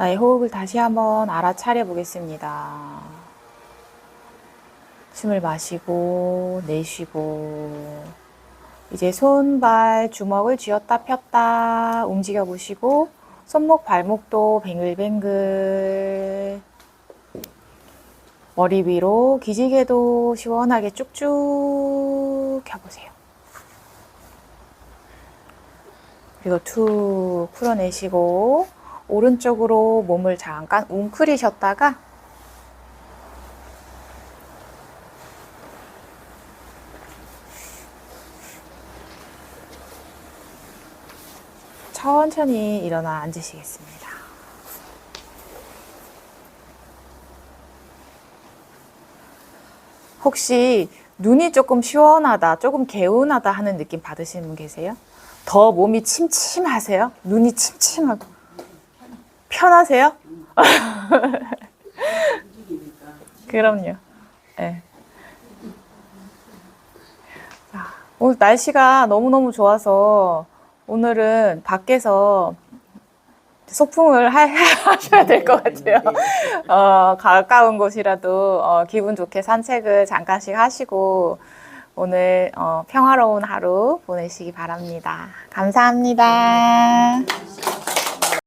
나의 호흡을 다시 한번 알아차려 보겠습니다. 숨을 마시고 내쉬고 이제 손발 주먹을 쥐었다 폈다 움직여 보시고 손목 발목도 뱅글뱅글 머리 위로 기지개도 시원하게 쭉쭉 켜보세요. 그리고 툭 풀어내시고 오른쪽으로 몸을 잠깐 웅크리셨다가 천천히 일어나 앉으시겠습니다. 혹시 눈이 조금 시원하다, 조금 개운하다 하는 느낌 받으시는 분 계세요? 더 몸이 침침하세요? 눈이 침침하고 편하세요? 그럼요. 네. 자, 오늘 날씨가 너무너무 좋아서 오늘은 밖에서 소풍을 하, 하셔야 될 것 같아요. 어, 가까운 곳이라도 어, 기분 좋게 산책을 잠깐씩 하시고 오늘 어, 평화로운 하루 보내시기 바랍니다. 감사합니다.